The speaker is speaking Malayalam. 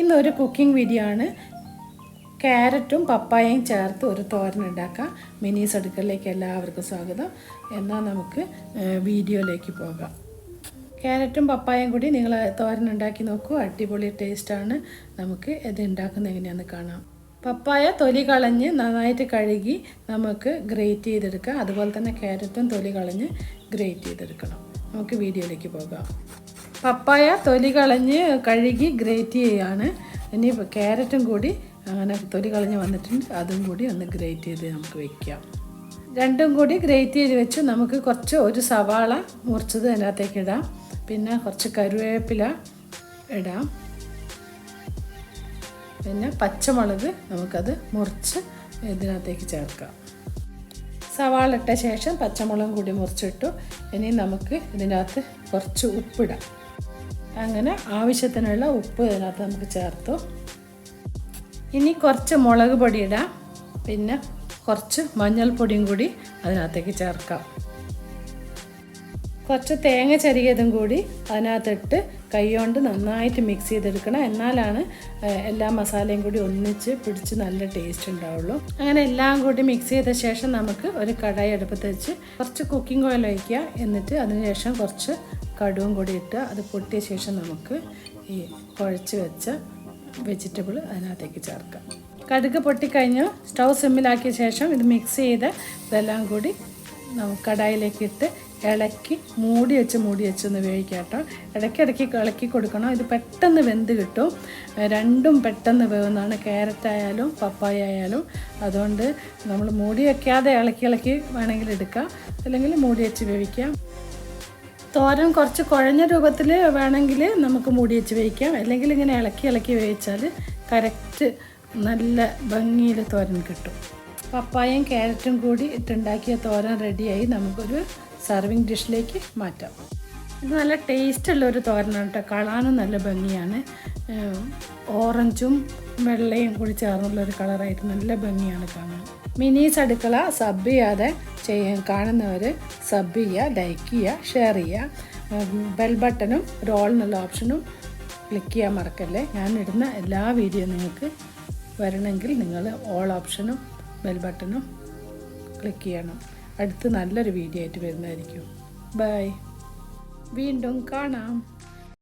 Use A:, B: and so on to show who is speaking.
A: ഇന്നൊരു കുക്കിംഗ് വീഡിയോ ആണ്. ക്യാരറ്റും പപ്പായയും ചേർത്ത് ഒരു തോരൻ ഉണ്ടാക്കാം. മിനീസ് അടുക്കളയിലേക്ക് എല്ലാവർക്കും സ്വാഗതം. എന്നാൽ നമുക്ക് വീഡിയോയിലേക്ക് പോകാം. ക്യാരറ്റും പപ്പായയും കൂടി നിങ്ങൾ തോരൻ ഉണ്ടാക്കി നോക്കൂ. അടിപൊളി ടേസ്റ്റാണ് നമുക്ക് ഇത് ഉണ്ടാക്കുന്നത് എങ്ങനെയാണെന്ന് കാണാം. പപ്പായ തൊലി കളഞ്ഞ് നന്നായിട്ട് കഴുകി നമുക്ക് ഗ്രേറ്റ് ചെയ്തെടുക്കാം. അതുപോലെ തന്നെ ക്യാരറ്റും തൊലി കളഞ്ഞ് ഗ്രേറ്റ് ചെയ്തെടുക്കണം. നമുക്ക് വീഡിയോയിലേക്ക് പോകാം. പപ്പായ തൊലി കളഞ്ഞ് കഴുകി ഗ്രേറ്റ് ചെയ്യാണ്. ഇനി ക്യാരറ്റും കൂടി അങ്ങനെ തൊലി കളഞ്ഞ് വന്നിട്ടുണ്ട്. അതും കൂടി ഒന്ന് ഗ്രേറ്റ് ചെയ്ത് നമുക്ക് വെക്കാം. രണ്ടും കൂടി ഗ്രേറ്റ് ചെയ്ത് വെച്ച് നമുക്ക് കുറച്ച് ഒരു സവാള മുറിച്ചത് അതിനകത്തേക്ക് ഇടാം. പിന്നെ കുറച്ച് കരുവേപ്പില ഇടാം. പിന്നെ പച്ചമുളക് നമുക്കത് മുറിച്ച് ഇതിനകത്തേക്ക് ചേർക്കാം. സവാള ഇട്ട ശേഷം പച്ചമുളകും കൂടി മുറിച്ചിട്ടു. ഇനി നമുക്ക് ഇതിനകത്ത് കുറച്ച് ഉപ്പിടാം. അങ്ങനെ ആവശ്യത്തിനുള്ള ഉപ്പ് ഇതിനകത്ത് നമുക്ക് ചേർത്തു. ഇനി കുറച്ച് മുളക് പൊടി ഇടാം. പിന്നെ കുറച്ച് മഞ്ഞൾപ്പൊടിയും കൂടി അതിനകത്തേക്ക് ചേർക്കാം. കുറച്ച് തേങ്ങ ചരിയതും കൂടി അതിനകത്തിട്ട് കൈകൊണ്ട് നന്നായിട്ട് മിക്സ് ചെയ്തെടുക്കണം. എന്നാലാണ് എല്ലാ മസാലയും കൂടി ഒന്നിച്ച് പിടിച്ച് നല്ല ടേസ്റ്റ് ഉണ്ടാവുള്ളൂ. അങ്ങനെ എല്ലാം കൂടി മിക്സ് ചെയ്ത ശേഷം നമുക്ക് ഒരു കടായി അടുപ്പത്ത് വെച്ച് കുറച്ച് കുക്കിംഗ് ഓയിൽ ഒഴിക്കുക. എന്നിട്ട് അതിനുശേഷം കുറച്ച് കടുവും കൂടി ഇട്ട് അത് പൊട്ടിയ ശേഷം നമുക്ക് ഈ കുഴച്ച് വെച്ച വെജിറ്റബിൾ അതിനകത്തേക്ക് ചേർക്കാം. കടുക് പൊട്ടിക്കഴിഞ്ഞ് സ്റ്റൗ സിമ്മിലാക്കിയ ശേഷം ഇത് മിക്സ് ചെയ്ത് ഇതെല്ലാം കൂടി കടായിലേക്ക് ഇട്ട് ഇളക്കി മൂടി വെച്ച് മൂടി വെച്ച് ഒന്ന് വേവിക്കാം കേട്ടോ. ഇടയ്ക്കിടയ്ക്ക് ഇളക്കി കൊടുക്കണം. ഇത് പെട്ടെന്ന് വെന്ത് കിട്ടും. രണ്ടും പെട്ടെന്ന് വേവുന്നതാണ്. ക്യാരറ്റ് ആയാലും പപ്പായ ആയാലും. അതുകൊണ്ട് നമ്മൾ മൂടി വയ്ക്കാതെ ഇളക്കി ഇളക്കി വേണമെങ്കിൽ എടുക്കാം. അല്ലെങ്കിൽ മൂടി വെച്ച് വേവിക്കാം. തോരൻ കുറച്ച് കുഴഞ്ഞ രൂപത്തിൽ വേണമെങ്കിൽ നമുക്ക് മൂടി വെച്ച് വേവിക്കാം. അല്ലെങ്കിൽ ഇങ്ങനെ ഇളക്കി ഇളക്കി വേവിച്ചാൽ കറക്റ്റ് നല്ല ഭംഗിയിൽ തോരൻ കിട്ടും. പപ്പായയും ക്യാരറ്റും കൂടി ഇട്ടുണ്ടാക്കിയ തോരൻ റെഡിയായി നമുക്കൊരു സർവിങ് ഡിഷിലേക്ക് മാറ്റാം. ഇത് നല്ല ടേസ്റ്റുള്ള ഒരു തോരനാണ് കേട്ടോ. കാണാനും നല്ല ഭംഗിയാണ്. ഓറഞ്ചും വെള്ളയും കൂടി ചേർന്നുള്ള ഒരു കളറായിട്ട് നല്ല ഭംഗിയാണ് കാണാൻ. മിനി അടുക്കള സബ് ചെയ്യാതെ ചെയ്യാൻ കാണുന്നവർ സബ് ചെയ്യുക ലൈക്ക് ചെയ്യുക ഷെയർ ചെയ്യുക. ബെൽ ബട്ടണും ഓൾ എന്നുള്ള ഓപ്ഷനും ക്ലിക്ക് ചെയ്യാൻ മറക്കല്ലേ. ഞാൻ ഇടുന്ന എല്ലാ വീഡിയോ നിങ്ങൾക്ക് വരണമെങ്കിൽ നിങ്ങൾ ഓൾ ഓപ്ഷനും ബെൽ ബട്ടണും ക്ലിക്ക് ചെയ്യണം. അടുത്ത് നല്ലൊരു വീഡിയോ ആയിട്ട് വരുന്നതായിരിക്കും. ബൈ വീണ്ടും കാണാം.